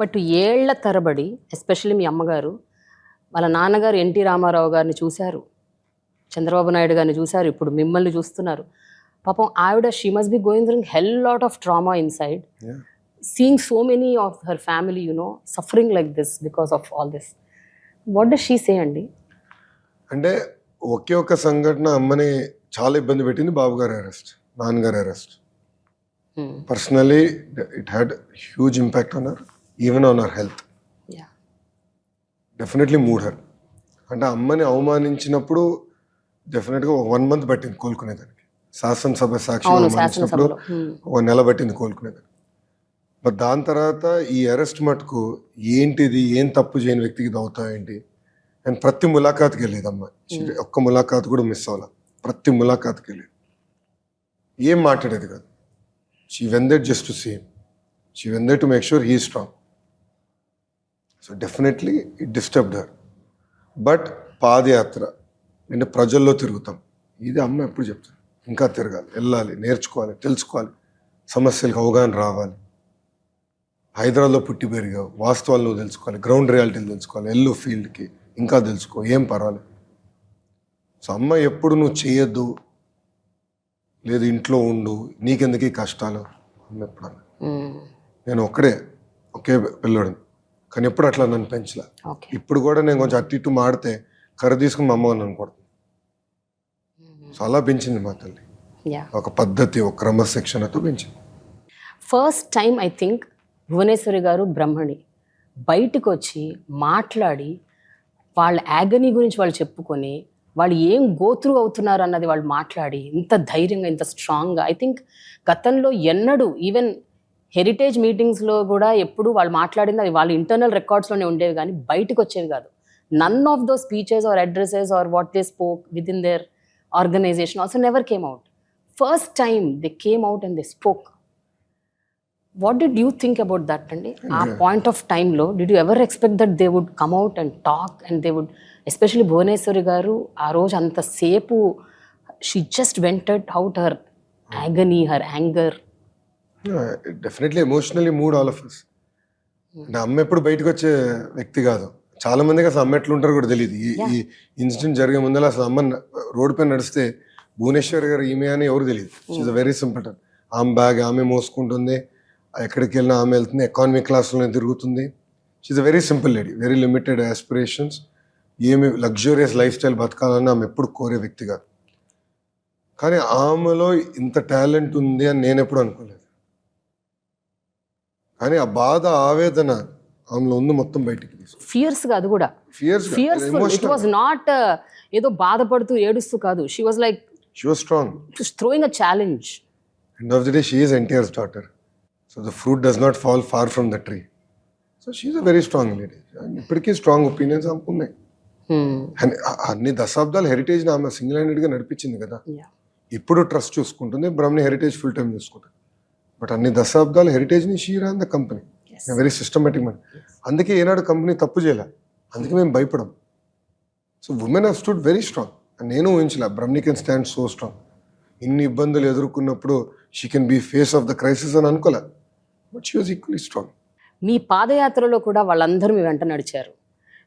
But ఏళ్ళ తరబడి especially మీ అమ్మగారు వాళ్ళ నాన్నగారు ఎన్టీ రామారావు గారిని చూశారు. చంద్రబాబు నాయుడు గారిని చూశారు. ఇప్పుడు మిమ్మల్ని చూస్తున్నారు. పాపం ఆవిడ she must be going through hell lot of trauma inside Yeah. Seeing so many of her family you know suffering like this because of all this what does she say అండి అంటే ఒకే ఒక్క సంఘటన అమ్మని చాలా ఇబ్బంది పెట్టింది. బాబు గారి అరెస్ట్ నాన్నగారి arrest. Personally it had huge impact on her even on her health definitely mood her అంటే అమ్మని అవమానించినప్పుడు డెఫినెట్గా వన్ మంత్ పట్టింది కోలుకునేదానికి. శాసనసభ సాక్షి అవమానించినప్పుడు. ఒక నెల పట్టింది కోలుకునేదానికి. బట్ దాని తర్వాత ఈ అరెస్ట్ మటుకు ఏంటిది ఏం తప్పు చేయని వ్యక్తికి ఇది అండ్ ప్రతి ములాఖాత్కి వెళ్ళేది అమ్మ. ఒక్క ములాఖాత్ కూడా మిస్ అవ్వాల. ప్రతి ములాఖాత్కి వెళ్ళేది. ఏం మాట్లాడేది కాదు. She wanted just to same she wanted to make sure he strong so definitely it disturbed her but padayatra అంటే ప్రజల్లో తిరుగుతాం. ఇది అమ్మ ఎప్పుడు చెప్తాను ఇంకా తిరగాలి వెళ్ళాలి నేర్చుకోవాలి తెలుసుకోవాలి. సమస్యలకు అవగాహన రావాలి. హైదరాబాద్లో పుట్టి పెరిగావు. వాస్తవాలు నువ్వు తెలుసుకోవాలి గ్రౌండ్ రియాలిటీలు తెలుసుకోవాలి. ఎల్లు ఫీల్డ్కి ఇంకా తెలుసుకో ఏం పర్వాలేదు. సో అమ్మ ఎప్పుడు నువ్వు చేయొద్దు లేదు ఇంట్లో ఉండు నీకెందుకు కష్టాలు? అమ్మ ఎప్పుడు. నేను ఒక్కడే ఒకే పిల్లడు కానీ ఎప్పుడు అట్లా నన్ను పెంచలే. ఇప్పుడు కూడా నేను కొంచెం అటు ఇటు మాడితే కర్ర తీసుకుని మా అమ్మ నన్ను కొడుతుంది సో అలా పెంచింది మా తల్లి. యా. ఒక పద్ధతి ఒక క్రమశిక్షణతో పెంచింది. First time I think Bhuvaneshwari garu Brahmani. బయటకు వచ్చి మాట్లాడి వాళ్ళ యాగనీ గురించి వాళ్ళు చెప్పుకొని వాళ్ళు ఏం గోత్రు అవుతున్నారు అన్నది వాళ్ళు మాట్లాడి ఇంత ధైర్యంగా ఇంత స్ట్రాంగ్గా ఐ థింక్ గతంలో ఎన్నడూ ఈవెన్ హెరిటేజ్ మీటింగ్స్లో కూడా ఎప్పుడు వాళ్ళు మాట్లాడింది అది వాళ్ళ ఇంటర్నల్ రికార్డ్స్లోనే ఉండేవి కానీ బయటకు వచ్చేవి కాదు. None of those speeches or addresses or what they spoke with in their organization also never came out first time they came out and they spoke what did you think about that అండి ఆ point of టైంలో did you ever expect that they would come out and talk and they would especially Bhuvaneshwari garu ఆ రోజు అంతసేపు she just vented out her agony her anger definitely emotionally mood all of us అంటే అమ్మ ఎప్పుడు బయటకు వచ్చే వ్యక్తి కాదు. చాలా మందికి అసలు అమ్మ ఎట్లా ఉంటారో కూడా తెలియదు ఈ ఈ ఇన్సిడెంట్ జరిగే ముందర అసలు అమ్మ రోడ్ పైన నడిస్తే భువనేశ్వర్ గారు ఈమె అని ఎవరు తెలియదు షీఈ్ వెరీ సింపుల్ ఆమె బ్యాగ్ ఆమె మోసుకుంటుంది. ఎక్కడికి వెళ్ళినా ఆమె వెళ్తుంది. ఎకానమీ క్లాస్లోనే తిరుగుతుంది. She's very simple lady very limited aspirations ఏమి లగ్జూరియస్ లైఫ్ స్టైల్ బతకాలని ఆమె ఎప్పుడు కోరే వ్యక్తి కాదు. కానీ ఆమెలో ఇంత టాలెంట్ ఉంది అని నేను ఎప్పుడు అనుకోలేదు. కానీ ఆ బాధ ఆవేదన ఆమెలో ఉంది మొత్తం బయటికి ఫియర్స్ అది కూడా. Fierce fearful it was not ఏదో బాధపడుతూ ఏడుస్తూ కాదు. She was like she was strong throwing a challenge end of the day she is NTR's daughter so the fruit does not fall far from the tree so she's a very strong lady ఇప్పటికీ strong opinions అనుకున్నాయి Hmm. అన్ని అన్ని దశాబ్దాలు heritage ఆమె single హ్యాండెడ్గా నడిపించింది కదా. ఇప్పుడు ట్రస్ట్ చూసుకుంటుంది బ్రహ్మని హెరిటేజ్ ఫుల్ టైం చూసుకుంటుంది. బట్ అన్ని దశాబ్దాలు హెరిటేజ్ని she ran the company very systematic money అందుకే ఏనాడు కంపెనీ తప్పు చేయలే. అందుకే మేము భయపడం. So women have stood very strong నేను ఊహించలే బ్రహ్మని కెన్ స్టాండ్ సో స్ట్రాంగ్ ఇన్ని ఇబ్బందులు ఎదుర్కొన్నప్పుడు she can be face of the crisis అని అనుకోలే. But she was equally strong మీ పాదయాత్రలో కూడా వాళ్ళందరూ మీ వెంట నడిచారు.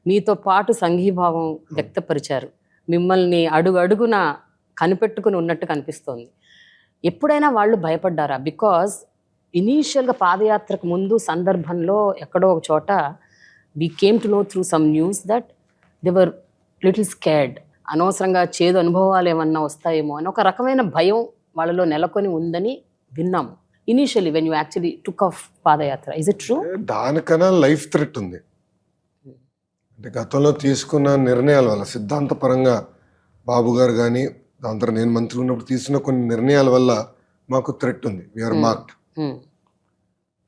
మీతో పాటు సంఘీభావం వ్యక్తపరిచారు. మిమ్మల్ని అడుగు అడుగున కనిపెట్టుకుని ఉన్నట్టు కనిపిస్తోంది. ఎప్పుడైనా వాళ్ళు భయపడ్డారా? బికాజ్ ఇనీషియల్గా పాదయాత్రకు ముందు సందర్భంలో ఎక్కడో ఒక చోట we came to know through some news that they were little scared అనవసరంగా చేదు అనుభవాలు ఏమన్నా వస్తాయేమో అని ఒక రకమైన భయం వాళ్ళలో నెలకొని ఉందని విన్నాము. Initially when you actually took off padayatra is it true దానికన్నా లైఫ్ థ్రెట్ ఉంది. అంటే గతంలో తీసుకున్న నిర్ణయాల వల్ల సిద్ధాంతపరంగా బాబు గారు కానీ దాని తర్వాత నేను మంత్రి ఉన్నప్పుడు తీసుకున్న కొన్ని నిర్ణయాల వల్ల మాకు థ్రెట్ ఉంది. వీఆర్ మార్క్డ్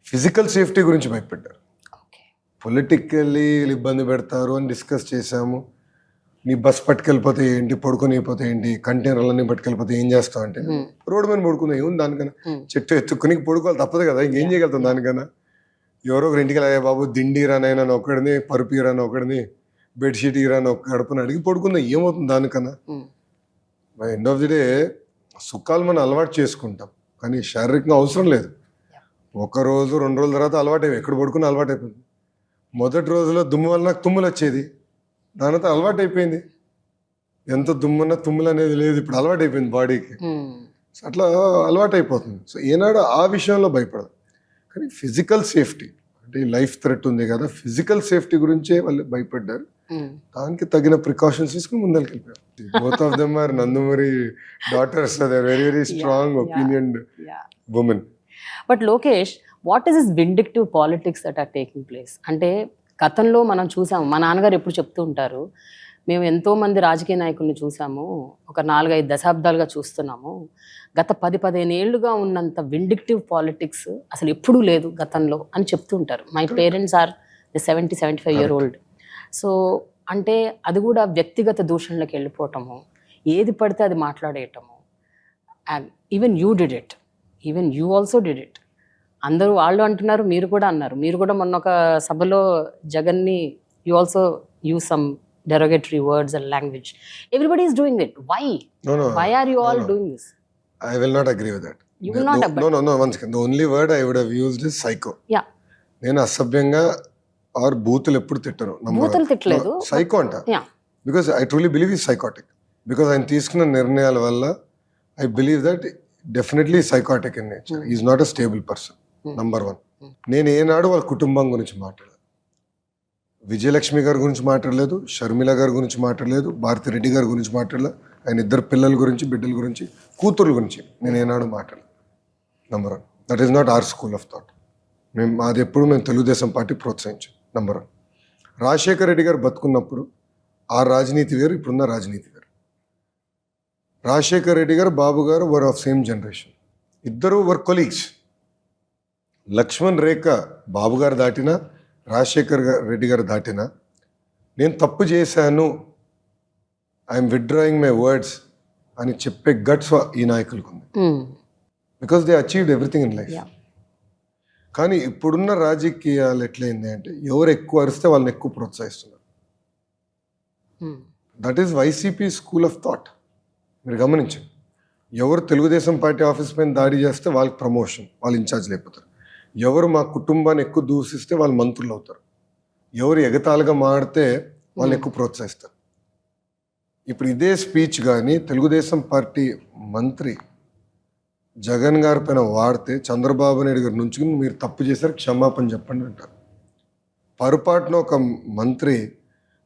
ఫిజికల్ సేఫ్టీ గురించి భయపెట్టారు. పొలిటికల్లీ ఇబ్బంది పెడతారు అని డిస్కస్ చేశాము. నీ బస్ పట్టుకెళ్ళిపోతే ఏంటి? పడుకొని పోతే ఏంటి? కంటైనర్లన్నీ పట్టుకెళ్ళిపోతే ఏం చేస్తావు అంటే రోడ్డు మీద పడుకుందాం. ఏముంది దానికన్నా? Hmm. చెట్టు ఎత్తుకుని పడుకోవాలి. తప్పదు కదా. ఇంకేం చేయగలుగుతాం దానికన్నా? ఎవరో ఒకరి ఇంటికి వెళ్ళే బాబు దిండి రానైనా ఒకడిని పరుపు ఇరాని ఒకడిని బెడ్షీట్ ఇరాని ఒక గడపని అడిగి పడుకుందాం. ఏమవుతుంది దానికన్నా? By end of the day సుఖాలు మనం అలవాటు చేసుకుంటాం. కానీ శారీరకంగా అవసరం లేదు. ఒక రోజు రెండు రోజుల తర్వాత అలవాటు అయిపోయి ఎక్కడ పడుకుని అలవాటు అయిపోయింది మొదటి రోజులో దుమ్ము వల్ల నాకు తుమ్ములు వచ్చేది. దానితో అలవాటు అయిపోయింది ఎంత దుమ్మున్నా తుమ్ములు అనేది లేదు. ఇప్పుడు అలవాటు అయిపోయింది బాడీకి. సో అట్లా అలవాటు అయిపోతుంది సో ఏనాడు ఆ విషయంలో భయపడదు. కానీ ఫిజికల్ సేఫ్టీ. అంటే లైఫ్ థ్రెట్ ఉంది కదా ఫిజికల్ సేఫ్టీ గురించే వాళ్ళు భయపడ్డారు. దానికి తగిన ప్రికాషన్స్ తీసుకుని ముందరికి both of them are Nandamuri daughters very very strong opinion. Women but Lokesh what is is vindictive politics that are taking place అంటే గతంలో మనం చూసాము మా నాన్నగారు ఎప్పుడు చెప్తూ ఉంటారు మేము ఎంతో మంది రాజకీయ నాయకుల్ని చూసాము. ఒక నాలుగైదు దశాబ్దాలుగా చూస్తున్నాము. గత పది పదిహేను ఏళ్ళుగా ఉన్నంత విండిక్టివ్ పాలిటిక్స్ అసలు ఎప్పుడూ లేదు గతంలో అని చెప్తూ ఉంటారు. My parents are seventy seventy five year old so అంటే అది కూడా వ్యక్తిగత దూషణలకు వెళ్ళిపోవటము. ఏది పడితే అది మాట్లాడేయటము. Even you did it even you also did it అందరూ వాళ్ళు అంటున్నారు మీరు కూడా అన్నారు. మీరు కూడా మొన్న ఒక సభలో జగన్ని you also use some derogatory words and language everybody is doing it why no no why are you all doing this I will not agree with that You will not agree. No no no one second the only word I would have used is psycho yeah నేను అసభ్యంగా are బూతులు ఎప్పుడు తిట్టను బూతులు తిట్టలేదు. Psycho అంట. Because I truly believe ఈ psychotic because ఆయన తీసుకున్న నిర్ణయాల వల్ల I believe that definitely psychotic in nature is not a stable person number one నేను ఏనాడు వాళ్ళ కుటుంబం గురించి మాట్లాడలేదు. విజయలక్ష్మి గారి గురించి మాట్లాడలేదు షర్మిల గారి గురించి మాట్లాడలేదు భారతి రెడ్డి గారి గురించి మాట్లాడలేదు ఆయన ఇద్దరు పిల్లల గురించి బిడ్డల గురించి కూతుర్ల గురించి నేను ఏనాడు మాట్లాడలేదు number one that is not our school of thought మేము అది ఎప్పుడు మేము తెలుగుదేశం పార్టీ ప్రోత్సహించాం. నంబర్ వన్ రాజశేఖర రెడ్డి గారు బతుకున్నప్పుడు ఆ రాజనీతి వేరు ఇప్పుడున్న రాజనీతి వేరు. రాజశేఖర రెడ్డి గారు బాబు గారు వర్ ఆఫ్ సేమ్ జనరేషన్ ఇద్దరు వర్ కొలీగ్స్ లక్ష్మణ్ రేఖ బాబు గారు దాటినా రాజశేఖర్ రెడ్డి గారు దాటినా నేను తప్పు చేశాను ఐఎమ్ విత్డ్రాయింగ్ మై వర్డ్స్ అని చెప్పే గట్స్ ఈ నాయకులకు ఉంది. Because they achieved everything in life కానీ ఇప్పుడున్న రాజకీయాలు ఎట్లయింది అంటే ఎవరు ఎక్కువ అరిస్తే వాళ్ళని ఎక్కువ ప్రోత్సహిస్తున్నారు. That is YCP school of thought మీరు గమనించండి. ఎవరు తెలుగుదేశం పార్టీ ఆఫీస్ పైన దాడి చేస్తే వాళ్ళకి ప్రమోషన్ వాళ్ళు ఇన్ఛార్జ్ అయిపోతారు ఎవరు మా కుటుంబాన్ని ఎక్కువ దూషిస్తే వాళ్ళు మంత్రులు అవుతారు. ఎవరు ఎగతాళిగా మాడితే వాళ్ళని ఎక్కువ ప్రోత్సహిస్తారు. ఇప్పుడు ఇదే స్పీచ్ కానీ తెలుగుదేశం పార్టీ మంత్రి జగన్ గారి పైన వాడితే చంద్రబాబు నాయుడు గారు నుంచుకుని మీరు తప్పు చేశారు క్షమాపణ చెప్పండి అంటారు. పొరపాటున ఒక మంత్రి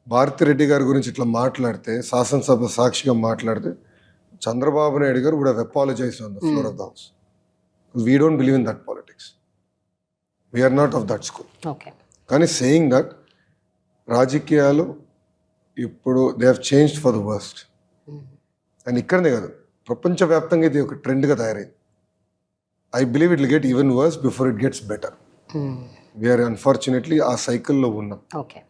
భారతిరెడ్డి గారి గురించి ఇట్లా మాట్లాడితే శాసనసభ సాక్షిగా మాట్లాడితే Chandrababu Naidu garu would apologise on the floor of the house we don't believe in that politics we are not of that school కానీ సేయింగ్ దట్ రాజకీయాలు ఇప్పుడు they have changed for the worst and ఇక్కడనే కాదు ప్రపంచవ్యాప్తంగా ఇది ఒక ట్రెండ్గా తయారైంది. I believe it get even worse before it gets better we are unfortunately ఆ సైకిల్లో ఉన్నాం. ఓకే